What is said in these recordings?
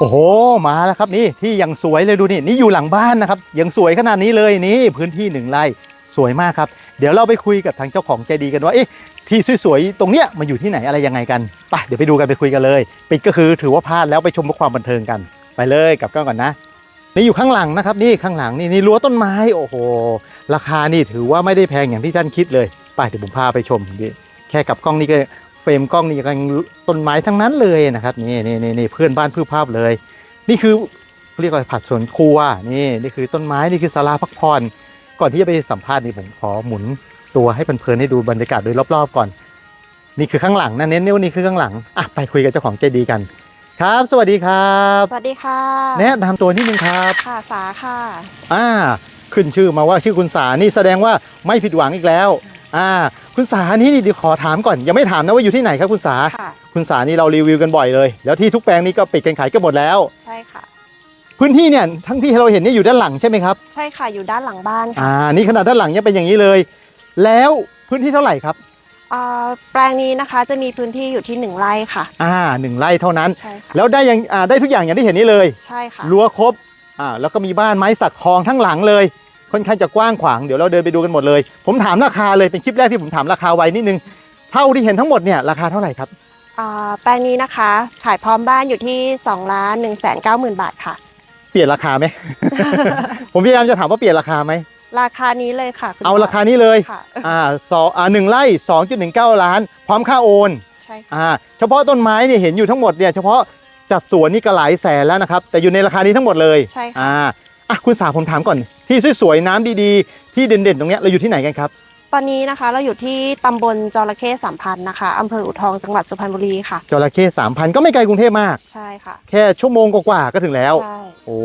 โอ้โห มาแล้วครับนี่ที่ยังสวยเลยดูนี่นี่อยู่หลังบ้านนะครับยังสวยขนาดนี้เลยนี่พื้นที่หนึ่งไร่สวยมากครับ เดี๋ยวเราไปคุยกับทางเจ้าของใจดีกันว่าเอ๊ะที่สวยๆตรงเนี้ยมาอยู่ที่ไหนอะไรยังไงกันไปเดี๋ยวไปดูกันไปคุยกันเลย ปิดก็คือถือว่าพลาดแล้วไปชมความบันเทิงกัน ไปเลยกับกล้องก่อนนะ นี่อยู่ข้างหลังนะครับนี่ข้างหลังนี่นี่รั้วต้นไม้โอ้โห ราคานี่ถือว่าไม่ได้แพงอย่างที่ท่านคิดเลย ไปเดี๋ยวผมพาไปชมดิแค่กับกล้องนี่ก็ เฟรมกล้องนี่ยังต้นไม้ทั้งนั้นเลยนะครับนี่นี่นี่นี่เพื่อนบ้านเพื่อภาพเลย นี่คือเรียกว่าผัดสวนครัวนี่นี่คือต้นไม้นี่คือศาลาพักผ่อนก่อนที่จะไปสัมภาษณ์นี่ผมขอหมุนตัวให้เพลินๆให้ดูบรรยากาศโดยรอบๆก่อน นี่คือข้างหลังนะเน้นๆว่านี่คือข้างหลังอะไปคุยกับเจ้าของใจดีกัน ครับ สวัสดีครับ สวัสดีค่ะแนะนำตัวนิดนึงครับค่ะสาค่ะอ่าขึ้นชื่อมาว่าชื่อคุณสานี่แสดงว่าไม่ผิดหวังอีกแล้ว อ่าคุณสานี่นี่เดี๋ยวขอถามก่อนยังไม่ถามนะว่าอยู่ที่ไหนครับคุณสา ค่ะ คุณสานี่เรารีวิวกันบ่อยเลย แล้วที่ทุกแปลงนี่ก็ปิดกันขายกันหมดแล้ว ใช่ค่ะ พื้นที่เนี่ยทั้งที่เราเห็นเนี่ยอยู่ด้านหลังใช่ไหมครับใช่ค่ะอยู่ด้านหลังบ้านค่ะอ่านี่ขนาดด้านหลังยังเป็นอย่างนี้เลย แล้วพื้นที่เท่าไหร่ครับอ่าแปลงนี้นะคะจะมีพื้นที่อยู่ที่หนึ่งไร่ค่ะ อ่าหนึ่งไร่เท่านั้น ใช่ค่ะแล้วได้ยังอ่าได้ทุกอย่างอย่างที่เห็นนี่เลย ใช่ค่ะรั้วครบอ่าแล้วก็มีบ้านไม้สักทองทั้งหลังเลย ค่อนข้างจะกว้างขวางเดี๋ยวเราเดินไปดูกันหมดเลย ผมถามราคาเลยเป็นคลิปแรกที่ผมถามราคาไว้นิดนึงเท่าที่เห็นทั้งหมดเนี่ยราคาเท่าไหร่ครับอ่าแปลงนี้นะคะ ขายพร้อมบ้านอยู่ที่2ล้าน1 9 0 0 0 0 บาทค่ะ เปลี่ยนราคาไหม ผมพยายามจะถามว่าเปลี่ยนราคาไหมราคานี้เลยค่ะณเอาพ่ราคานี้เลยค่ะอ่าสองอ่าหนึ่งไร่2.19ล้าน พร้อมค่าโอนใช่ค่ะอ่าเฉพาะต้นไม้เนี่ยเห็นอยู่ทั้งหมดเนี่ยเฉพาะจัดสวนนี่ก็หลายแสนแล้วนะครับแต่อยู่ในราคานี้ทั้งหมดเลยใช่ค่ะอ่า อะคุณสาผมถามก่อน ที่สวยๆน้ำดีๆ ที่เด่นๆ ตรงเนี้ยเราอยู่ที่ไหนกันครับ ตอนนี้นะคะเราอยู่ที่ตำบลจระเข้สามพันนะคะอำเภออู่ทองจังหวัดสุพรรณบุรีค่ะ จระเข้สามพันก็ไม่ไกลกรุงเทพมาก ใช่ค่ะ แค่ชั่วโมงกว่าๆก็ถึงแล้ว ใช่ โอ้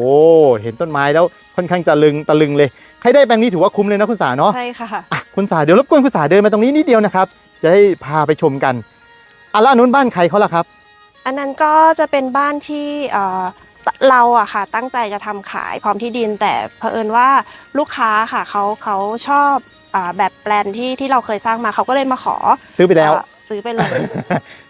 เห็นต้นไม้แล้วค่อนข้างตะลึงตะลึงเลยใครได้แปลงนี้ถือว่าคุ้มเลยนะคุณสาเนาะ ใช่ค่ะ อะคุณสาเดี๋ยวรบกวนคุณสาเดินมาตรงนี้นิดเดียวนะครับ จะได้พาไปชมกันอะแล้วอันนู้นบ้านใครเขาล่ะครับ อันนั้นก็จะเป็นบ้านที่เอ่อต เราอะค่ะตั้งใจจะทำขายพร้อมที่ดิน แต่เผอิญว่าลูกค้าค่ะเขาเขาชอบอาแบบแปลนที่ที่เราเคยสร้างมาเขาก็เลยมาขอ ซื้อไปแล้วเอ่อซื้อไปเลย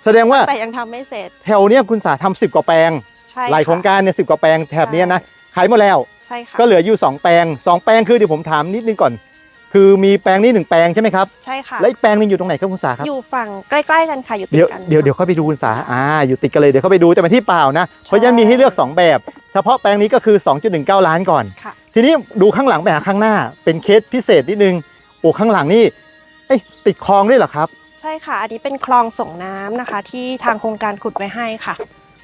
แสดงว่าแต่ยังทำไม่เสร็จแถวเนี้ยคุณสาทำสิบกว่าแปลงใช่หลายโครงค่ะการเนี่ยสิบกว่าแปลงแถบเนี้ยนะขายหมดแล้ว ใช่ค่ะก็เหลืออยู่ 2 แปลง 2 แปลงคือเดี๋ยวผมถามนิดนึงก่อน คือมีแปลงนี้หนึ่งแปลงใช่ไหมครับใช่ค่ะและอีกแปลงหนึงอยู่ตรงไหนครับคุณสาครับอยู่ฝั่งใกล้ๆกันค่ะอยู่ติดเดี๋ยวกัน เดี๋ยวเดี๋ยวเข้าไปดูคุณสาอ่าอยู่ติดกันเลยเดี๋ยวเข้าไปดูแต่เป็นที่เปล่านะเพราะฉะนั้นมีให้เลือก2แบบ เฉพาะแปลงนี้ก็คือ 2.19 ล้านก่อน ค่ะ ทีนี้ดูข้างหลังไปหาข้างหน้า เป็นเคสพิเศษนิดนึงโอ้ข้างหลังนี่เอ้ยติดคลองด้วยเหรอครับ ใช่ค่ะ อันนี้เป็นคลองส่งน้ำนะคะ ที่ทางโครงการขุดไว้ให้ค่ะ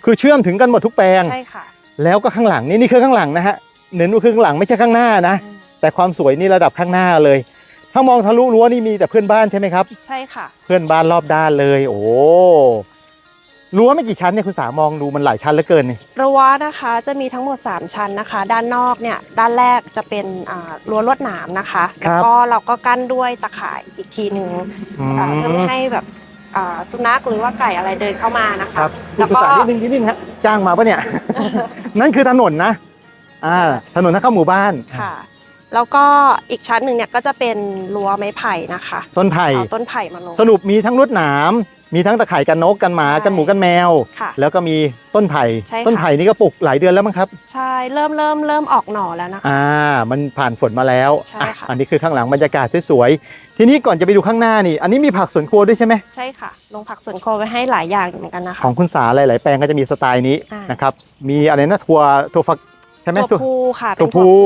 คือเชื่อมถึงกันหมดทุกแปลง ใช่ค่ะแล้วก็ข้างหลังนี่นี่คือข้างหลังนะฮะเน้นว่าคือข้างหลังไม่ใช่ข้างหน้านะ อืม แต่ความสวยนี่ระดับข้างหน้าเลย ถ้ามองทะลุรั้วนี่มีแต่เพื่อนบ้านใช่ไหมครับ ใช่ค่ะ เพื่อนบ้านรอบด้านเลย โอ้รั้วไม่กี่ชั้นเนี่ยคุณสามองดูมันหลายชั้นเหลือเกินนี่รั้วนะคะจะมีทั้งหมด 3 ชั้นนะคะ ด้านนอกเนี่ยด้านแรกจะเป็นอ่ารั้วลวดหนามนะคะแล้วก็เราก็กั้นด้วยตะข่ายอีกทีหนึ่งอืมอ่าเพื่อไม่ให้แบบอ่าสุนัขหรือว่าไก่อะไรเดินเข้ามานะคคะ รับแล้วคุณก็ สานิดนึงนิดนึงฮะจ้างมาปะเนี่ย นั่นคือถนนนะ อ่า ถนนทางเข้าหมู่บ้าน ค่ะ แล้วก็อีกชั้นหนึ่งเนี่ยก็จะเป็นรั้วไม้ไผ่นะคะต้นไผ่เอาต้นไผ่มาลง สรุปมีทั้งรวดหนามมีทั้งตะข่ายกันนกกันหมาใช่กันหมูกันแมว ค่ะแล้วก็มีต้นไผ่ใช่ค่ะ ต้นไผ่นี่ก็ปลูกหลายเดือนแล้วมั้งครับ ใช่เริ่มเริ่มเริ่มออกหน่อแล้วนะคะ อ่า มันผ่านฝนมาแล้วใช่ค่ะอ่อันนี้คือข้างหลังบรรยากาศสวยๆ ทีนี้ก่อนจะไปดูข้างหน้านี่ อันนี้มีผักสวนครัวด้วยใช่ไหม ใช่ค่ะลงผักสวนครัวไว้ให้หลายอย่างอยู่เหมือนกันนะคะของคุณสาหลายๆแปลงก็จะมีสไตล์นี้อ่าน นะครับ มีอะไรนะถั่วถั่วฝัก ใช่ไหมตัวผู้ค่ะตัวเป็นผู้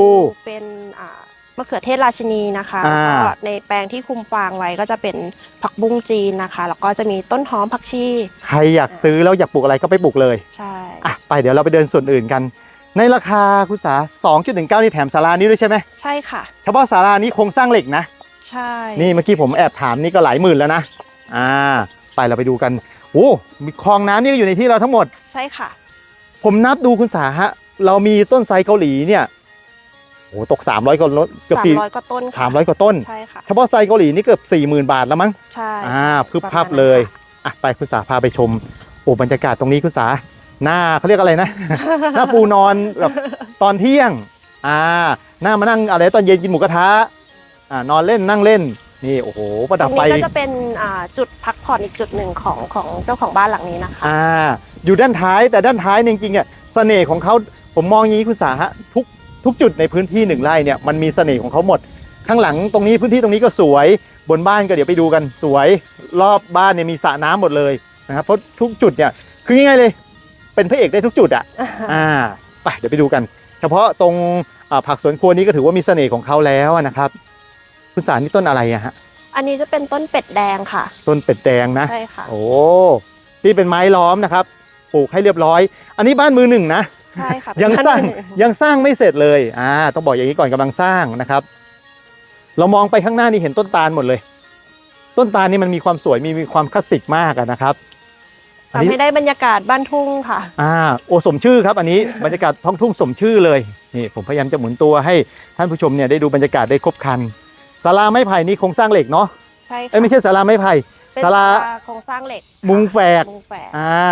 เป็นอ่ามะเขือเทศราชินีนะคะอ่าแล้วก็ในแปลงที่คุมฟางไว้ก็จะเป็นผักบุ้งจีนนะคะ แล้วก็จะมีต้นหอมผักชี ใครอยากซื้อแล้วอยากปลูกอะไรก็ไปปลูกเลย ใช่อะไปเดี๋ยวเราไปเดินส่วนอื่นกัน ในราคาคุณสา2.19 นี่แถมศาลานี้ด้วยใช่ไหมใช่ค่ะ เฉพาะศาลานี้โครงสร้างเหล็กนะ ใช่ นี่เมื่อกี้ผมแอบถามนี่ก็หลายหมื่นแล้วนะ อ่า ไปเราไปดูกันโอ้มีคลองน้ำนี่ก็อยู่ในที่เราทั้งหมด ใช่ค่ะ ผมนับดูคุณสาฮะ เรามีต้นไทรเกาหลีเนี่ยโอ้ตก 300กว่าเกือบสามสี่ร้อยกว่าต้นค่ะสามร้อยกว่าต้น ใช่ค่ะ เฉพาะไทรเกาหลีนี่เกือบ40,000บาทแล้วมั้ง ใช่อ่าใช่พึบประพับมาณนั้นเลยค่ะอะไปคุณสาพาไปชมโอ้บรรยากาศตรงนี้คุณสาหน้าเขาเรียกอะไรนะ หน้าปูนอนแบบตอนเที่ยง อ่า หน้ามานั่งอะไรตอนเย็นกินหมูกระทะอ่านอนเล่นนั่งเล่น นี่โอ้โหประตดัรบงไฟนี้ก็จะเป็นอ่าจุดพักผ่อนอีกจุดหนึ่งของของเจ้าของบ้านหลังนี้นะคะ อ่า อยู่ด้านท้ายแต่ด้านท้ายเนี่ยจริงๆอะเสน่ห์ของเขา ผมมองอย่างนี้คุณสาฮะทุกทุกจุดในพื้นที่หนึ่งไร่เนี่ยมันมีเสน่ห์ของเขาหมด ข้างหลังตรงนี้พื้นที่ตรงนี้ก็สวย บนบ้านก็เดี๋ยวไปดูกันสวย รอบบ้านเนี่ยมีสระน้ำหมดเลยนะครับเพราะทุกจุดเนี่ยคือง่ายๆเลย เป็นพระเอกได้ทุกจุดอะอ่าไปเดี๋ยวไปดูกัน เฉพาะตรงอ่าผักสวนครัวนี้ก็ถือว่ามีเสน่ห์ของเขาแล้วนะครับ คุณสารนี่ต้นอะไรอะฮะอันนี้จะเป็นต้นเป็ดแดงค่ะ ต้นเป็ดแดงนะใช่ค่ะโอ้ที่เป็นไม้ล้อมนะครับ ปลูกให้เรียบร้อย อันนี้บ้านมือหนึ่งนะ ใช่ค่ะยังเป็นสร้างบ้นหนึ่ยังสร้างไม่เสร็จเลยอ่าต้องบอกอย่างนี้ก่อนกำลังสร้างนะครับ เรามองไปข้างหน้านี่เห็นต้นตาลหมดเลย ต้นตาลนี่มันมีความสวยมีมีความคลาสสิกมากอะนะครับอันทำนี้ให้ได้บรรยากาศบ้านทุ่งค่ะ อ่า โอสมชื่อครับ อันนี้บรรยากาศท้องทุ่งสมชื่อเลยนี่ผมพยายามจะหมุนตัวให้ท่านผู้ชมเนี่ยได้ดูบรรยากาศได้ครบครันศาลาไม้ไผ่นี่โครงสร้างเหล็กเนาะใช่ค่ะเอ้ยไม่ใช่ศาลาไม้ไผ่เป็นศาลาโครงสร้างเหล็ก มุงแฝกมุงแฝกอ่า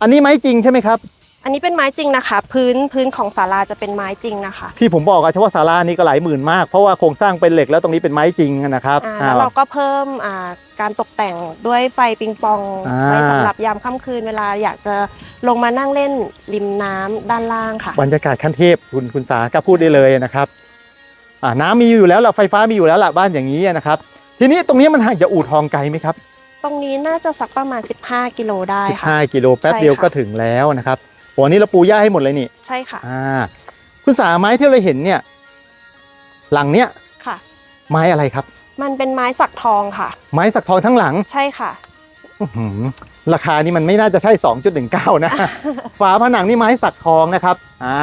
อันนี้ไม้จริงใช่ไหมครับ อันนี้เป็นไม้จริงนะคะ พื้นพื้นของศาลาจะเป็นไม้จริงนะคะ ที่ผมบอกอะเฉพาะศาลานี้ก็หลายหมื่นมาก เพราะว่าโครงสร้างเป็นเหล็กแล้วตรงนี้เป็นไม้จริงนะครับอ่าอ่าแล้วเราก็เพิ่มอ่าการตกแต่งด้วยไฟปิงปองอ่า ไว้สำหรับยามค่ำคืนเวลาอยากจะลงมานั่งเล่นริมน้ำด้านล่างค่ะ บรรยากาศขั้นเทพคุณคุณสาก็พูดได้เลยนะครับอ่าน้ำมีอยู่แล้วล่ะไฟฟ้ามีอยู่แล้วล่ะบ้านอย่างนี้นะครับ ทีนี้ตรงนี้มันห่างจากอู่ทองไกลไหมครับตรงนี้น่าจะสักประมาณ 15 กิโลได้ค่ะ 15กิโลแป๊บใช่เดียวค่ะก็ถึงแล้วนะครับ โหอันนี้เราปูหญ้าให้หมดเลยนี่ ใช่ค่ะ อ่า คุณสาไม้ที่เราเห็นเนี่ย หลังเนี้ยค่ะ ไม้อะไรครับ มันเป็นไม้สักทองค่ะ ไม้สักทองทั้งหลังใช่ค่ะ อื้อหือราคานี่มันไม่น่าจะใช่ 2.19 นะ ฝาผนังนี่ไม้สักทองนะครับ อ่า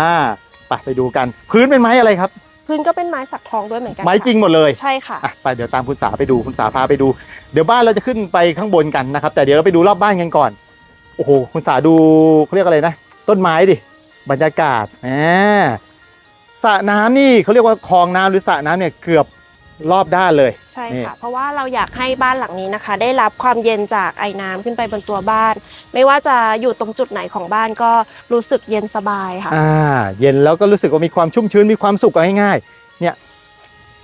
ไปไปดูกัน พื้นเป็นไม้อะไรครับ พื้นก็เป็นไม้สักทองด้วยเหมือนกันไม้จริงค่ะหมดเลย ใช่ค่ะ อะไปเดี๋ยวตามคุณสาไปดูคุณสาพาไปดู เดี๋ยวบ้านเราจะขึ้นไปข้างบนกันนะครับ แต่เดี๋ยวเราไปดูรอบบ้านกันก่อน โอ้โหคุณสาดูเขาเรียกอะไรนะ ต้นไม้ดิบรรยากาศแหมสระน้ำนี่เขาเรียกว่าคลองน้ำหรือสระน้ำเนี่ยเกือบรอบด้านเลย ใช่นี่ค่ะ เพราะว่าเราอยากให้บ้านหลังนี้นะคะ ได้รับความเย็นจากไอ้น้ำขึ้นไปบนตัวบ้าน ไม่ว่าจะอยู่ตรงจุดไหนของบ้านก็รู้สึกเย็นสบายค่ะอ่าเย็นแล้วก็รู้สึกว่ามีความชุ่มชื้นมีความสุขเอาง่ายๆเนี่ย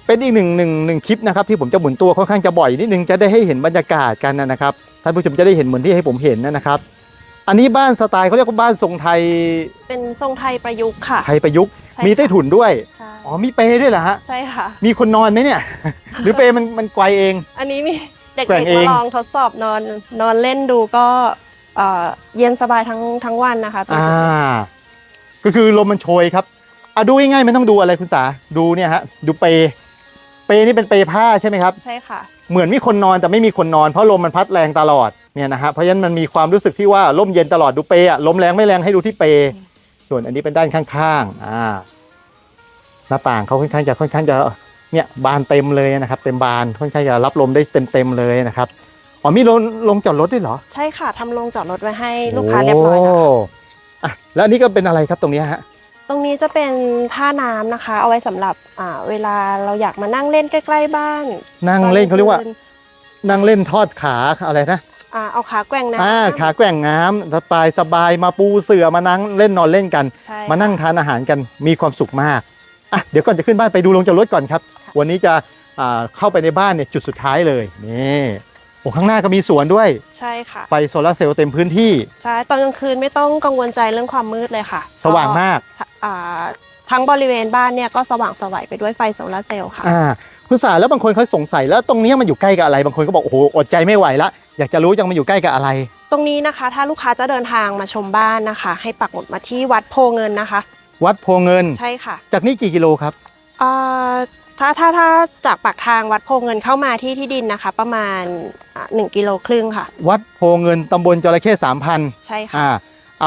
เป็นอีกหนึ่งหนึ่งหนึ่งคลิปนะครับที่ผมจะหมุนตัวค่อนข้างจะบ่อยนิดนึงจะได้ให้เห็นบรรยากาศกันนะครับท่านผู้ชมจะได้เห็นเหมือนที่ให้ผมเห็นนะครับ อันนี้บ้านสไตล์เขาเรียกว่าบ้านทรงไทยเป็นทรงไทยประยุกต์ค่ะ ไทยประยุกต์ ใช่มีใต้ถุนด้วย ใช่อ๋อมีเปรด้วยเหรอฮะ ใช่ค่ะ มีคนนอนไหมเนี่ย หรือเปรมันมันไกวเอง อันนี้มีเด็กแกว่งๆเองมาลองทดสอบนอนนอนเล่นดูก็เอ่อเย็นสบายทั้งทั้งวันนะคะอ่าก็คือลมมันโชยครับอะดูง่ายๆไม่ต้องดูอะไรคุณสา ดูเนี่ยฮะ ดูเปรเปรนี่เป็นเปรผ้าใช่ไหมครับ ใช่ค่ะ เหมือนมีคนนอนแต่ไม่มีคนนอนเพราะลมมันพัดแรงตลอดเนี่ยนะฮะเพราะฉะนั้นมันมีความรู้สึกที่ว่าลมเย็นตลอดดูเปรอะลมแรงไม่แรงให้ดูที่เปรส่วนอันนี้เป็นด้านข้างๆอ่าหน้าต่างเขาค่อนข้างจะค่อนข้างจะเนี่ยบานเต็มเลยนะครับ เต็มบานค่อนข้างจะรับลมได้เต็มเต็มๆเลยนะครับอ๋อมีลงลงจอดรถด้วยเหรอใช่ค่ะทำโรงจอดรถไว้ให้ลูกค้าเรียบร้อยแล้วค่ะโอะแล้วอันนี้ก็เป็นอะไรครับตรงเนี้ยฮะ ตรงนี้จะเป็นท่าน้ำนะคะ เอาไว้สำหรับอ่าเวลาเราอยากมานั่งเล่นใกล้ๆบ้านนั่งเล่นเขาเรียกว่าตอนกลงคืนนั่งเล่นทอดขาอะไรนะอ่าเอาขาแกว่งน้ำอ่าขาแกว่งน้ำสบายสบายมาปูเสื่อมานั่งเล่นนอนเล่นกัน ใช่มานั่งทานอาหารกันมีความสุขมากอะเดี๋ยวก่อนจะขึ้นบ้านไปดูลงจอดรถก่อนครับค่ะวันนี้จะอ่าเข้าไปในบ้านเนี่ยจุดสุดท้ายเลยนี่ โอ้ข้างหน้าก็มีสวนด้วย ใช่ค่ะ ไฟโซลาร์เซลล์เต็มพื้นที่ ใช่ ตอนกลางคืนไม่ต้องกังวลใจเรื่องความมืดเลยค่ะสว่างมากก็อ่าทั้งบริเวณบ้านเนี่ยก็สว่างสวัยไปด้วยไฟโซลาร์เซลล์ค่ะ อ่า คุณสาแล้วบางคนเขาสงสัยแล้วตรงเนี้ยมันอยู่ใกล้กับอะไร บางคนก็บอกโอ้โหอดใจไม่ไหวละอยากจะรู้จังมันอยู่ใกล้กับอะไร ตรงนี้นะคะ ถ้าลูกค้าจะเดินทางมาชมบ้านนะคะ ให้ปักหมุดมาที่วัดโพเงินนะคะ วัดโพเงินใช่ค่ะ จากนี่กี่กิโลครับเอ่อ ถ้าถ้าถ้าจากปากทางวัดโพเงินเข้ามาที่ที่ดินนะคะ ประมาณอ่าหนึ่งกิโลครึ่งค่ะ วัดโพเงินตำบลจระเข้สามพันใช่ค่ะ อ่า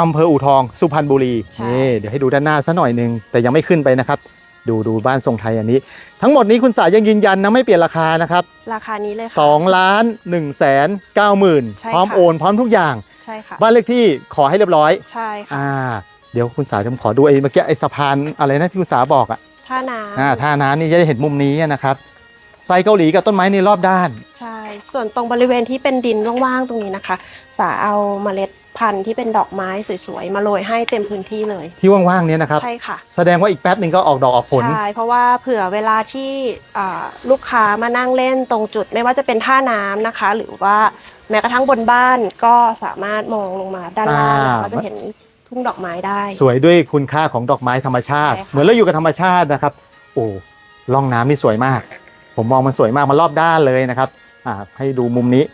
อำเภออู่ทอง สุพรรณบุรีใช่ นี่เดี๋ยวให้ดูด้านหน้าซะหน่อยหนึง แต่ยังไม่ขึ้นไปนะครับ ดูดูบ้านทรงไทยอันนี้ ทั้งหมดนี้คุณสายยังยืนยันนะไม่เปลี่ยนราคานะครับราคานี้เลยค่ะ 2ล้าน1แสน9หมื่นใช่พร้อมค่ะ โอนพร้อมทุกอย่าง ใช่ค่ะบ้านเลขที่ขอให้เรียบร้อย ใช่ค่ะ อ่า เดี๋ยวคุณสายผมขอดูไอ้เมื่อกี้ไอ้สะพานอะไรนะที่คุณสาบอกอะ ท่าน้ำอ่าท่าน้ำนี่จะได้เห็นมุมนี้นะครับไซเกาหลีกับต้นไม้ในรอบด้าน ใช่ ส่วนตรงบริเวณที่เป็นดินว่างๆตรงนี้นะคะ สาเอาเมล็ดพันธุ์ที่เป็นดอกไม้สวยๆ มาโรยให้เต็มพื้นที่เลย ที่ว่างๆเนี้นะครับใช่ค่ะ แสดงว่าอีกแป๊บหนึ่งก็ออกดอกออกผล ใช่ เพราะว่าเผื่อเวลาที่อ่าลูกค้ามานั่งเล่นตรงจุด ไม่ว่าจะเป็นท่าน้ำนะคะ หรือว่าแม้กระทั่งบนบ้านก็สามารถมองลงมาด้านล่างอ่าก็จะเห็น ทุ่งดอกไม้ได้ สวยด้วยคุณค่าของดอกไม้ธรรมชาติ ใช่ค่ะ เหมือนเราอยู่กับธรรมชาตินะครับ โอ้ร่องน้ำนี่สวยมาก ผมมองมันสวยมากมันรอบด้านเลยนะครับ อ่า ให้ดูมุมนี้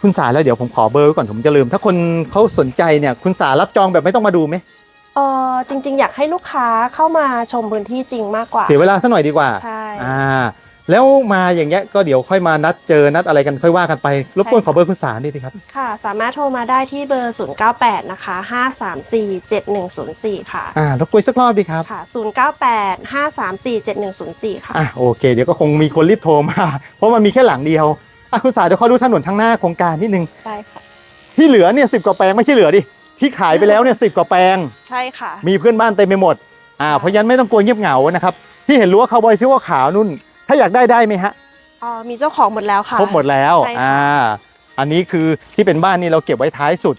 คุณสาแล้วเดี๋ยวผมขอเบอร์ไว้ก่อนผมจะลืม ถ้าคนเขาสนใจเนี่ย คุณสารับจองแบบไม่ต้องมาดูไหมเออจริง ๆ อยากให้ลูกค้าเข้ามาชมพื้นที่จริงมากกว่า เสียเวลาสักหน่อยดีกว่า ใช่ อ่า แล้วมาอย่างเงี้ยก็เดี๋ยวค่อยมานัดเจอนัดอะไรกันค่อยว่ากันไปรบกวนใช่ขอเบอร์คุณสาด้วยดีครับ ค่ะ สามารถโทรมาได้ที่เบอร์ 098 นะคะ 534 7104 ค่ะ อ่ารบกวนสักรอบดีครับ ค่ะ 098 534 7104 ค่ะ อะโอเค เดี๋ยวก็คงมีคนรีบโทรมา เพราะมันมีแค่หลังเดียวอะคุณสาเดี๋ยวขอดูถนนทางหน้าโครงการนิดนึง ได้ค่ะ ที่เหลือเนี่ยสิบกว่าแปลงไม่ใช่เหลือดิที่ขายไปแล้วเนี่ยสิบกว่าแปลง ใช่ค่ะ มีเพื่อนบ้านเต็มไปหมดอ่าเพราะฉะนั้นไม่ต้องกลัวเงียบเหงานะครับ ที่เห็นรั้วคาวบอยชื่อว่าขาวนุ่น ถ้าอยากได้ได้ไหมฮะอ๋อมีเจ้าของหมดแล้วค่ะ ครบหมดแล้วใช่ค่ะ อ่าอันนี้คือที่เป็นบ้านนี่เราเก็บไว้ท้ายสุด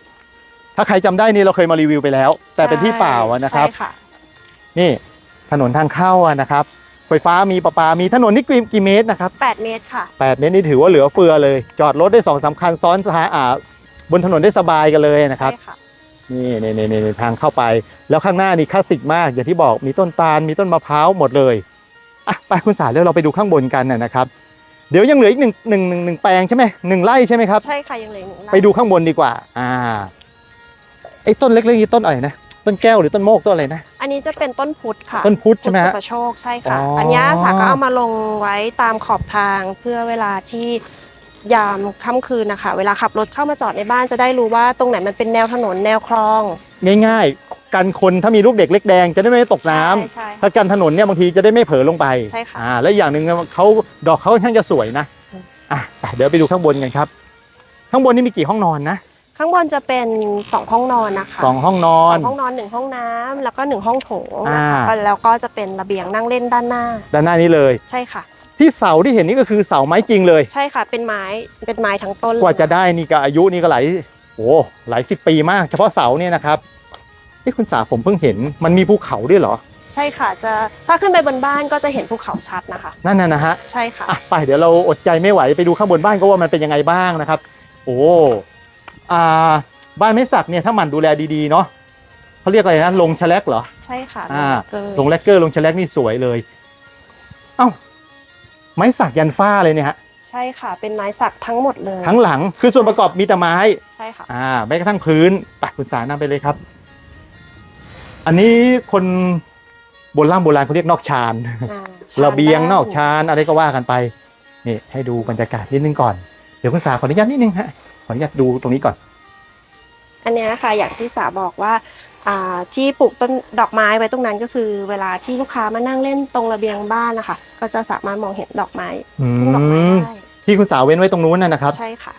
ถ้าใครจำได้นี่เราเคยมารีวิวไปแล้ว แต่เป็นที่เปล่าอะนะครับ ใช่ค่ะนี่ถนนทางเข้าอะนะครับ ไฟฟ้ามีประปา มีถนนนี่กี่กี่เมตรนะครับ 8 เมตรค่ะ 8 เมตรนี่ถือว่าเหลือเฟือเลย จอดรถได้สองสามคันซ้อนท้ายอ่าบนถนนได้สบายกันเลยนะครับ ใช่ค่ะ นี่นี่นี่นี่ทางเข้าไป แล้วข้างหน้านี่คลาสสิกมาก อย่างที่บอกมีต้นตาลมีต้นมะพร้าวหมดเลย อะไปคุณสาแล้วเราไปดูข้างบนกันนะนะครับ เดี๋ยวยังเหลืออีกหนึ่งหนึ่งหนึ่งหนึ่งแปลงใช่ไหมหนึ่งไร่ใช่ไหมครับ ใช่ค่ะยังเหลืออีกหนึ่งไร่ไปดูข้างบนดีกว่า อ่าไอ้ต้นเล็กๆนี่ต้นอะไรนะต้นแก้วหรือต้นโมกต้นอะไรนะ อันนี้จะเป็นต้นพุทธค่ะต้นพุทธใช่ไหมพุทธฮะสุปโชคใช่ค่ะ อ๋ออั อันเนี้ยสาก็เอามาลงไว้ตามขอบทางเพื่อเวลาที่ยามค่ำคืนนะคะ เวลาขับรถเข้ามาจอดในบ้านจะได้รู้ว่าตรงไหนมันเป็นแนวถนนแนวคลอง ง่ายๆ กันคนถ้ามีลูกเด็กเล็กแดงจะได้ไม่ตกน้ำใช่ใช่ถ้ากันถนนเนี่ยบางทีจะได้ไม่เผลอลงไปใช่ค่ะ อ่าและอย่างหนึ่งเขาดอกเขาค่อนข้างจะสวยนะอืมอะไปเดี๋ยวไปดูข้างบนกันครับ ข้างบนนี่มีกี่ห้องนอนนะข้างบนจะเป็นสองห้องนอนนะคะสองห้องนอสน องห้องนอนหนึ่งห้องน้ำแล้วก็หนึ่งห้องโถงอ่านะคะแล้วก็จะเป็นระเบียงนั่งเล่นด้านหน้า ด้านหน้านี้เลย ใช่ค่ะ ที่เสาที่เห็นนี่ก็คือเสาไม้จริงเลย ใช่ค่ะ เป็นไม้เป็นไม้ทั้งต้นเลยกว่าจะได้นี่ก็อายุนี่ก็หลายโอ้หลายสิบปีมาก เฉพาะเสาเนี่ยนะครับ นี่คุณสาผมเพิ่งเห็นมันมีภูเขาด้วยเหรอ ใช่ค่ะจะถ้าขึ้นไปบนบ้านก็จะเห็นภูเขาชัดนะคะ นั่นน่ะนะฮะใช่ค่ะอะไปเดี๋ยวเราอดใจไม่ไหวไปดูข้างบนบ้านก็ว่ามันเป็นยังไงบ้างนะครับ โอ้อ่าบ้านไม้สักเนี่ยถ้าหมันดูแลดีๆเนาะเขาเรียกอะไรนะลงแฉลกเหรอใช่ค่ะอ่าเกินลงแลกเกอร์ลงแฉลกนี่สวยเลย เอ้าไม้สักยันฟ้าเลยเนี่ยฮะใช่ค่ะ เป็นไม้สักทั้งหมดเลย ทั้งหลังคือส่วนประกอบมีแต่ไม้ ใช่ค่ะอ่าแม้กระทั่งพื้นไปคุณสานำไปเลยครับ อันนี้คนโบราณโบราณเขาเรียกนอกชานอ่าระเบียงชานนอกชานอะไรก็ว่ากันไปนี่ให้ดูบรรยากาศนิดนึงก่อนเดี๋ยวคุณสาขออนุญาตนิดนึงฮะขออนุญาตดูตรงนี้ก่อน อันเนี้ยค่ะอย่างที่สาบอกว่าอ่าที่ปลูกต้นดอกไม้ไว้ตรงนั้นก็คือ เวลาที่ลูกค้ามานั่งเล่นตรงระเบียงบ้านนะคะก็จะสามารถมองเห็นดอกไม้อืทุ่งดอกไม้มได้ที่คุณสาเว้นไว้ตรงนู้นน่ะนะครับ ใช่ค่ะ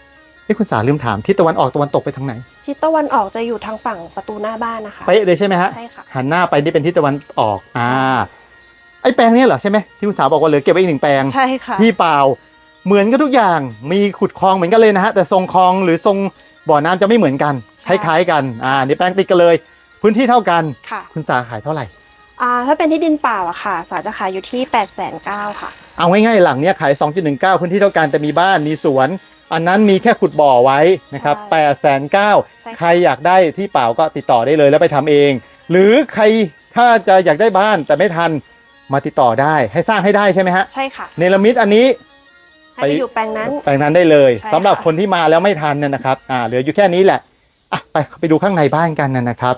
ที่คุณสาลืมถามทิศตะวันออกตะวันตกไปทางไหนทิศตะวันออกจะอยู่ทางฝั่งประตูหน้าบ้านนะคะ เป๊ะเลยใช่ไหมฮะใช่ค่ะ หันหน้าไปนี่เป็นทิศตะวันออกอ่าใช่ไอ้แปลงเนี้เหรอใช่ไหมที่คุณสาบอกว่าเหลือเก็บไว้อีกหนึ่งแปลงใช่ค่ะที่เปล่าเหมือนกันทุกอย่างมีขุดคลองเหมือนกันเลยนะฮะแต่ทรงคลองหรือทรงบ่อน้ำจะไม่เหมือนกันคใช่ล้ายๆกันอ่านี่แปลงติดกันเลย พื้นที่เท่ากันค่ะคุณสาขายเท่าไหร่อ่าถ้าเป็นที่ดินเปล่าอะค่ะ สาจะขายอยู่ที่8ปดแสนเก้าค่ะ เอาง่ายๆหลังเนี้ยขาย 2.19 พื้นที่เท่ากันแต่มีบ้านมีสวน อันนั้นมีแค่ขุดบ่อไว้นะครับใช่8 9 0 0ใช่ค่ะ0ใครอยากได้ที่เปล่าก็ติดต่อได้เลยแล้วไปทำเอง หรือใครถ้าจะอยากได้บ้านแต่ไม่ทันมาติดต่อได้ให้สร้างให้ได้ใช่ไหมฮะใช่ค่ะเนรมิตอันนี้ให้ไปอยู่แปลงนั้นแปลงนั้นได้เลยใช่สำหรับค่ะคนที่มาแล้วไม่ทันเนี่ยนะครับอ่าเหลืออยู่แค่นี้แหละอะไปไปดูข้างในบ้านกันนะนะครับ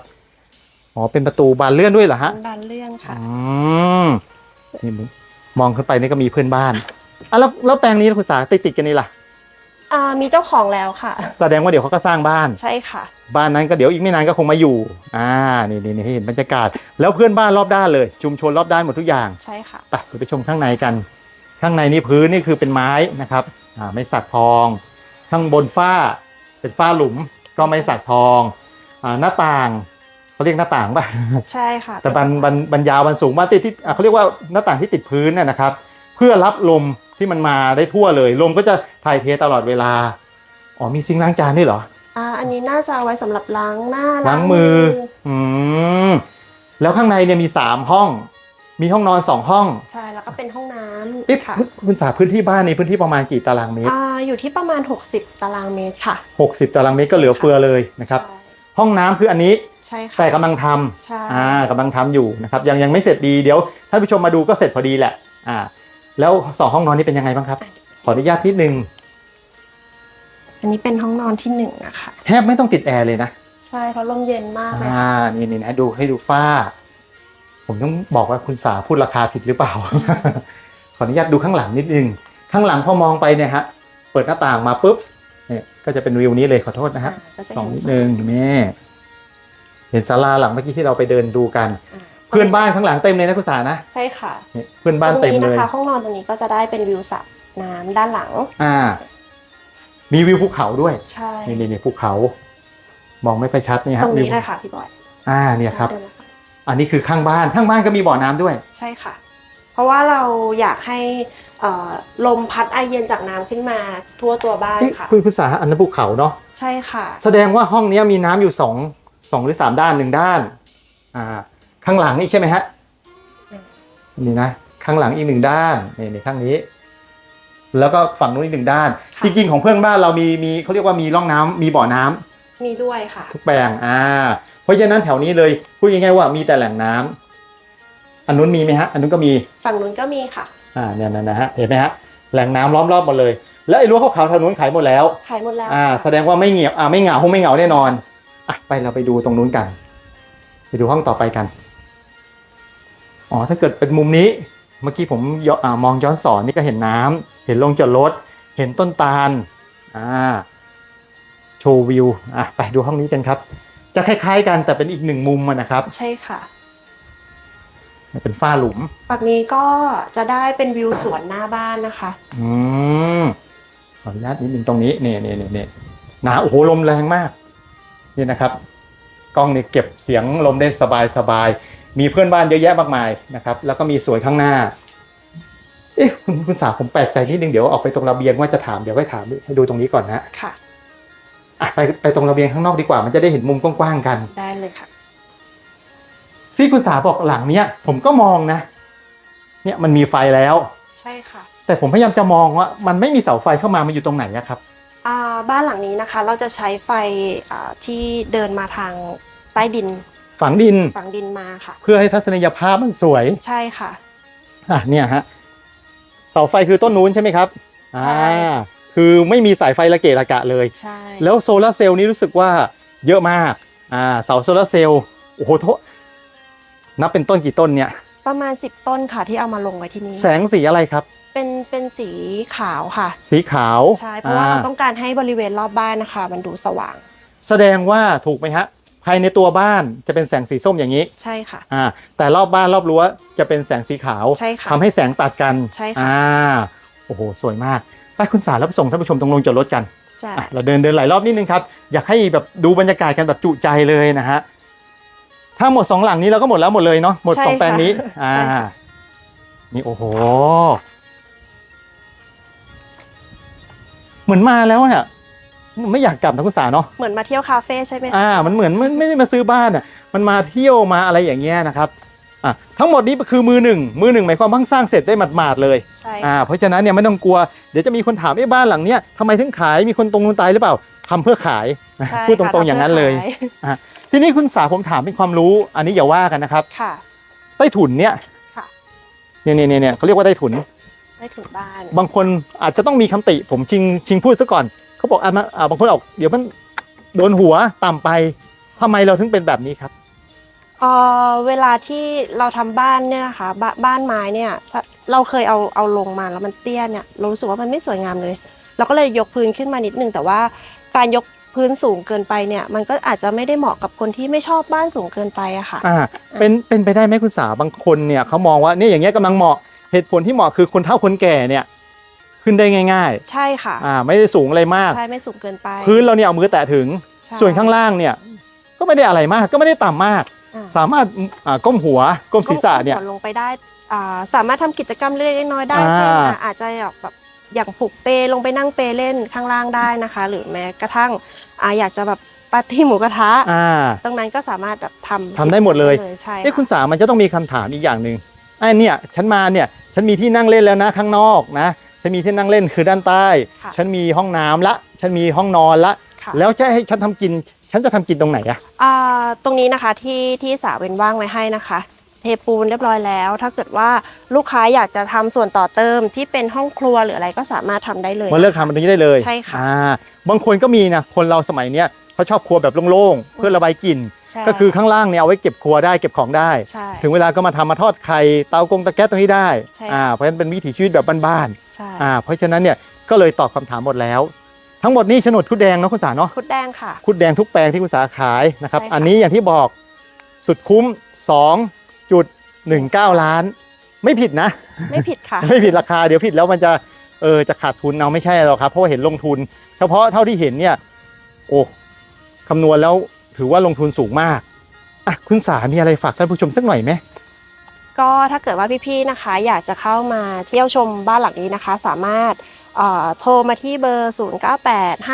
อ๋อเป็นประตูบานเลื่อนด้วยเหรอฮะบานเลื่อนค่ะอืมนี่มึงมองขึ้นไปนี่ก็มีเพื่อนบ้านอะแล้วแล้วแปลงนี้คุณสาติดติดๆกันนี่ล่ะ อ่ามีเจ้าของแล้วค่ะ แสดงว่าเดี๋ยวเขาก็สร้างบ้าน ใช่ค่ะ บ้านนั้นก็เดี๋ยวอีกไม่นานก็คงมาอยู่ อ่า นี่นี่นี่ให้เห็นบรรยากาศ แล้วเพื่อนบ้านรอบด้านเลย ชุมชนรอบด้านหมดทุกอย่างใช่ค่ะ ไปเดี๋ยวไปชมข้างในกัน ข้างในนี่พื้นนี่คือเป็นไม้นะครับ อ่า ไม่สักทอง ข้างบนฝ้า เป็นฝ้าหลุม ก็ไม่สักทอง อ่า หน้าต่างเขาเรียกหน้าต่างป่ะ ใช่ค่ะแต่บันบันบันยาวบันสูงมาติดที่อะเขาเรียกว่าหน้าต่างที่ติดพื้นน่ะนะครับ เพื่อรับลม ที่มันมาได้ทั่วเลย ลมก็จะถ่ายเทตลอดเวลา อ๋อมีซิงค์ล้างจานด้วยเหรอ อ่าอันนี้น่าจะเอาไว้สำหรับล้างหน้าล้างมือ อืม แล้วข้างในเนี่ยมีสามห้อง มีห้องนอนสองห้องใช่แล้วก็เป็นห้องน้เอ๊ะำค่ะคุณสาพื้นที่บ้านนี้พื้นที่ประมาณกี่ตารางเมตร อ่าอยู่ที่ประมาณ 60 ตารางเมตรค่ะ60 ตารางเมตรก็เหลือเฟือเลยนะครับ ใช่ห้องน้ำคืออันนี้ใช่ค่ะแต่กำลังทำ ใช่อ่ากำลังทำอยู่นะครับยังยังไม่เสร็จดีเดี๋ยวท่านผู้ชมมาดูก็เสร็จพอดีแหละอ่า แล้วสองห้องนอนนี่เป็นยังไงบ้างครับ ขออนุญาตนิดนึง อันนี้เป็นห้องนอนที่หนึ่งนะคะแทบไม่ต้องติดแอร์เลยนะ ใช่เพราะลมเย็นมากเลยอ่าค่ะนี่นี่นะดูให้ดูฝ้า ผมต้องบอกว่าคุณสาพูดราคาผิดหรือเปล่า ขออนุญาตดูข้างหลังนิดนึง ข้างหลังพอมองไปเนี่ยฮะ เปิดหน้าต่างมาปุ๊บ เนี่ยก็จะเป็นวิวนี้เลยขอโทษนะฮะอ่าก็จะสองเห็นนิดนึงแม่ เห็นศาลาหลังเมื่อกี้ที่เราไปเดินดูกัน อ่า เพื่อนบ้านข้างหลังเต็มเลยนะคุณสานะใช่ค่ะเนี่ยเพื่อนบ้านเต็มตรงเลนี้ย นะคะห้องนอนตรงนี้ก็จะได้เป็นวิวสระน้ำด้านหลัง อ่า มีวิวภูเขาด้วย ใช่ นี่นี่นี่ภูเขา มองไม่ค่อยชัดเนี่ยตฮะรงนี้วิวเลยค่ะพี่บอยอ่า เนี่ยครับเดินมาค่ะอันนี้คือข้างบ้าน ข้างบ้านก็มีบ่อน้ำด้วย ใช่ค่ะ เพราะว่าเราอยากให้เอ่อลมพัดไอเย็นจากน้ำขึ้นมาทั่วตัวบ้านเอ๊ะค่ะ คุณคุณสาอันนั้นภูเขาเนาะ ใช่ค่ะ แสดงว่าห้องเนี้ยมีน้ำอยู่สองสองหรือสามด้านหนึ่งด้าน อ่า ข้างหลังอีกใช่ไหมฮะอืมนี่นะข้างหลังอีกหนึ่งด้านนี่ในข้างนี้ แล้วก็ฝั่งนู้นอีกหนึ่งด้าน ค่ะ จริงๆของเพื่อนบ้านเรามีมีเขาเรียกว่ามีร่องน้ำมีบ่อน้ำมีด้วยค่ะ ทุกแปลงอ่า เพราะฉะนั้นแถวนี้เลยพูดง่ายๆว่ามีแต่แหล่งน้ำอันนู้นมีไหมฮะอันนู้นก็มี ฝั่งนู้นก็มีค่ะ อ่าเนี่ยนะนะฮะเห็นไหมฮะแหล่งน้ำล้อมรอบหมดเลย แล้วไอ้รั้วขาวๆแถวนู้นขายหมดแล้ว ขายหมดแล้วอ่า ค่ะ แสดงว่าไม่เหงียบอ่าไม่เหงาคงไม่เหงาแน่นอนอะไปเราไปดูตรงนู้นกัน ไปดูห้องต่อไปกัน อ๋อถ้าเกิดเป็นมุมนี้เมื่อกี้ผมยอ่ามองย้อนสอนนี่ก็เห็นน้ำเห็นลงจอดรถ เห็นต้นตาลอ่าโชว์วิวอะไปดูห้องนี้กันครับ จะคล้ายๆกันแต่เป็นอีกหนึ่งมุมอะนะครับ ใช่ค่ะเป็นฝ้าหลุมฝั่งนี้ก็จะได้เป็นวิวสวนหน้าบ้านนะคะ อืมขออนุญาตนิดนึงตรงนี้เนี่ยเนี่ยเนี่ยเนี่ยหนาโอ้โหลมแรงมาก นี่นะครับ กล้องเนี่ยเก็บเสียงลมได้สบายสบาย มีเพื่อนบ้านเยอะแยะมากมายนะครับ แล้วก็มีสวยข้างหน้า เอ๊ะคุณคุณสาวผมแปลกใจนิดนึงเดี๋ยวออกไปตรงระเบียงว่าจะถามเดี๋ยวค่อยถามให้ดูตรงนี้ก่อนนะค่ะอะไปไปตรงระเบียงข้างนอกดีกว่า มันจะได้เห็นมุมกว้างๆกันได้เลยค่ะที่คุณสาบอกหลังเนี้ยผมก็มองนะ เนี่ยมันมีไฟแล้ว ใช่ค่ะ แต่ผมพยายามจะมองว่า มันไม่มีเสาไฟเข้ามามันอยู่ตรงไหนอะครับอ่าบ้านหลังนี้นะคะ เราจะใช้ไฟอ่าที่เดินมาทางใต้ดิน ฝังดินฝังดินมาค่ะ เพื่อให้ทัศนียภาพมันสวยใช่ค่ะอะเนี่ยฮะเสาไฟคือต้นนู้นใช่ไหมครับใช่อ่าคือไม่มีสายไฟระเกะระกะเลย ใช่แล้วโซลาร์เซลล์นี้รู้สึกว่าเยอะมากอ่าเสาโซลาร์เซลล์โอ้โหโทษนับเป็นต้นกี่ต้นเนี่ย ประมาณ 10 ต้นค่ะที่เอามาลงไว้ที่นี่แสงสีอะไรครับ เป็นเป็นสีขาวค่ะ สีขาวใช่เพราะว่าอ่เราต้องการให้บริเวณรอบบ้านนะคะ มันดูสว่าง แสดงว่าถูกไหมฮะ ภายในตัวบ้านจะเป็นแสงสีส้มอย่างนี้ใช่ค่ะ อ่าแต่รอบบ้านรอบรั้วจะเป็นแสงสีขาวใช่ค่ะทำให้แสงตัดกันใช่ค่ะ อ่าโอ้โหสวยมากไปคุณสารแล้วไปส่งท่านผู้ชมตรงลงจอดรถกันจะอะเราเดินเดินหลายรอบนิดนึงครับ อยากให้แบบดูบรรยากาศกันแบบจุใจเลยนะฮะถ้าหมดสองหลังนี้เราก็หมดแล้วหมดเลยเนาะหมดใช่สองแปลงนี้ค่ะอ่า ใช่ค่ะ นี่โอ้โห เหมือนมาแล้วอะ ไม่อยากกลับนะคุณสาเนาะเหมือนมาเที่ยวคาเฟ่ใช่ไหมคะอ่า มันเหมือนมันไม่ได้มาซื้อบ้านอะมันมาเที่ยวมาอะไรอย่างเงี้ยนะครับอะทั้งหมดนี้คือมือหนึ่งมือหนึ่งหมายความว่าเพิ่งสร้างเสร็จได้หมาดๆเลยใช่อ่าค่ะเพราะฉะนั้นเนี่ยไม่ต้องกลัวเดี๋ยวจะมีคนถามไอ้บ้านหลังเนี้ยทำไมถึงขายมีคนตรงนู้นตายหรือเปล่าทำเพื่อขายนะใช่พูดตรค่ะงๆอย่างนั้นเลยขายทีนี้คุณสาผมถามเป็นความรู้ อันนี้อย่าว่ากันนะครับค่ะใต้ถุนเนี่ยค่ะเนี่ยเนี่ยเนี่ยเขาเรียกว่าใต้ถุนได้ถึงบ้าน บางคนอาจจะต้องมีคำติ ผมชิงชิงพูดซะก่อน เขาบอกอะมาอ่าบางคนบอกเดี๋ยวมันโดนหัวต่ำไปทำไมเราถึงเป็นแบบนี้ครับ เอ่อเวลาที่เราทำบ้านเนี่ยนะคะบบ้านไม้เนี่ยถ้าเราเคยเอาเอาลงมาแล้วมันเตี้ยเนี่ยเรารู้สึกว่ามันไม่สวยงามเลย เราก็เลยยกพื้นขึ้นมานิดนึงแต่ว่าการยกพื้นสูงเกินไปเนี่ย มันก็อาจจะไม่ได้เหมาะกับคนที่ไม่ชอบบ้านสูงเกินไปอะค่ะ อ่าเป็นเป็นไปได้ไหมคุณสาบางคนเนี่ยเขามองว่าเนี่ยอย่างเงี้ยกำลังเหมาะเหตุผลที่เหมาะคือคนเฒ่าคนแก่เนี่ย ขึ้นได้ง่ายใช่ค่ะๆอ่าไม่ได้สูงอะไรมาก ใช่ไม่สูงเกินไป พื้นเราเนี่ยเอามือแตะถึง ใช่ส่วนข้างล่างเนี่ยก็ไม่ได้อะไรมากก็ไม่ได้ต่ำมาก อ่า สามารถอ่าก้มหัวก้มศีรษะเนี่ยก้มหัวลงไปได้อ่าสามารถทำกิจกรรมเล็กๆน้อยๆได้อ่าเช่นอะอาจจะแบบอย่างผูกเปลงไปนั่งเปเล่นข้างล่างได้นะคะ หรือแม้กระทั่งอ่าอยากจะแบบปาร์ตี้หมูกระทะ อ่า ตรงนั้นก็สามารถแบบทำทำได้หมดเลย ใช่เอ้ค่ะคุณสามันจะต้องมีคำถามอีกอย่างหนึ่งไอ้เนี่ยฉันมาเนี่ยฉันมีที่นั่งเล่นแล้วนะข้างนอกนะ ฉันมีที่นั่งเล่นคือด้านใต้ ค่ะฉันมีห้องน้ำละ ฉันมีห้องนอนละ ค่ะ แล้วจะให้ฉันทำกิน ฉันจะทำกินตรงไหนอะอ่าตรงนี้นะคะที่ที่สาเว้นว่างไว้ให้นะคะ เทปูนเรียบร้อยแล้ว ถ้าเกิดว่าลูกค้าอยากจะทำส่วนต่อเติมที่เป็นห้องครัวหรืออะไรก็สามารถทำได้เลย มาเลือกทำตรงนี้ได้เลยใช่ค่ะ อ่าบางคนก็มีนะคนเราสมัยเนี้ยเขาชอบครัวแบบโล่งๆเพื่อระบายกลิ่น ใช่ ก็คือข้างล่างเนี่ยเอาไว้เก็บครัวได้เก็บของได้ ใช่ ถึงเวลาก็มาทำมาทอดไข่เตากงตะแก๊สตรงนี้ได้ใช่ค่ะอ่าเพราะฉะนั้นเป็นวิถีชีวิตแบบบ้านใช่ๆอ่าเพราะฉะนั้นเนี่ยก็เลยตอบคำถามหมดแล้ว ทั้งหมดนี้โฉนดคุดแดงเนาะคุณสาเนาะคุดแดงค่ะ คุดแดงทุกแปลงที่คุณสาขายนะครับ ใช่ค่ะ อันนี้อย่างที่บอกสุดคุ้ม 2.19 ล้าน ไม่ผิดนะ ไม่ผิดค่ะ ไม่ผิดราคาเดี๋ยวผิดแล้วมันจะเออจะขาดทุนเอาไม่ใช่หรอกครับเพราะว่าเห็นลงทุน เฉพาะเท่าที่เห็นเนี่ย โอ้คำนวณแล้ว ถือว่าลงทุนสูงมากอะคุณสามีอะไรฝากท่านผู้ชมสักหน่อยไหมก็ถ้าเกิดว่าพี่ๆนะคะอยากจะเข้ามาเที่ยวชมบ้านหลังนี้นะคะ สามารถเอ่อโทรมาที่เบอร์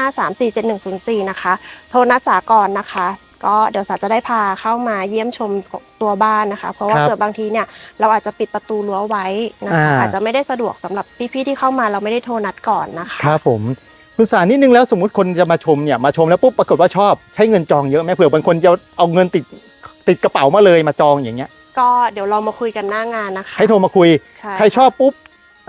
0985347104 นะคะ โทรนัดสากรนะคะ ก็เดี๋ยวสาจะได้พาเข้ามาเยี่ยมชมตัวบ้านนะคะ เพราะว่าครับเกิดบางทีเนี่ยเราอาจจะปิดประตูรั้วไว้นะคะอ่าอาจจะไม่ได้สะดวกสำหรับพี่ๆที่เข้ามาเราไม่ได้โทรนัดก่อนนะคะ ครับผม คุณสานิดนึงแล้วสมมุติคนจะมาชมเนี่ยมาชมแล้วปุ๊บปรากฏว่าชอบใช้เงินจองเยอะไหมเผื่อบางคนจะเอาเงินติดติดกระเป๋ามาเลยมาจองอย่างเงี้ยก็เดี๋ยวเรามาคุยกันหน้างานนะคะ ให้โทรมาคุย ใช่ ใครชอบปุ๊บ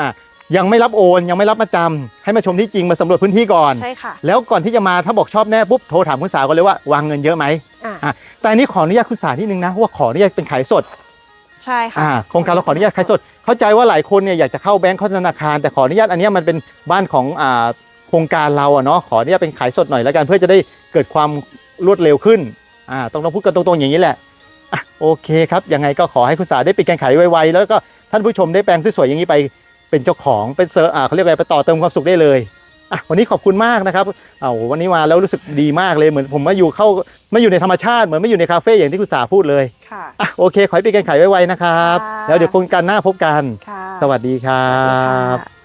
อะยังไม่รับโอนยังไม่รับมาจำให้มาชมที่จริงมาสำรวจพื้นที่ก่อน ใช่ค่ะแล้วก่อนที่จะมาถ้าบอกชอบแน่ปุ๊บโทรถามคุณสาก่อนเลยว่าวางเงินเยอะไหมอ่าอะแต่อันนี้ขออนุญาตคุณสาที่นึงนะว่าขออนุญาตเป็นขายสด ใช่ค่ะ อ่าโครงการเราขออนุญาตขายสด เข้าใจว่าหลายคนเนี่ยอยากจะเข้าแบงก์เข้าธนาคาร แต่ขออนุญาตอันเนี้ยมันเป็นบ้านของอ่าโครงการเราอะเนาะขออนุญาตเป็นขายสดหน่อยแล้วกันเพื่อจะได้เกิดความรวดเร็วขึ้นอ่าต้องต้องพูดกันตรงๆอย่างนี้แหละอะโอเคครับยังไงก็ขอให้คุณสาได้ปิดการขายไวๆแล้วก็ท่านผู้ชมได้แปลงสวยๆอย่างนี้ไปเป็นเจ้าของเป็นเซอร์อ่าเขาเรียกอะไรไปต่อเติมความสุขได้เลยอะวันนี้ขอบคุณมากนะครับเอาวันนี้มาแล้วรู้สึกดีมากเลยเหมือนผมมาอยู่เข้ามาอยู่ในธรรมชาติเหมือนมาอยู่ในคาเฟ่อย่างที่คุณสาพูดเลยค่ะอะโอเค ขอให้ปิดการขายไวๆนะครับ ค่ะ แล้วเดี๋ยวโครงการหน้าพบกัน ค่ะ สวัสดีครัสวัสดีบค่ะ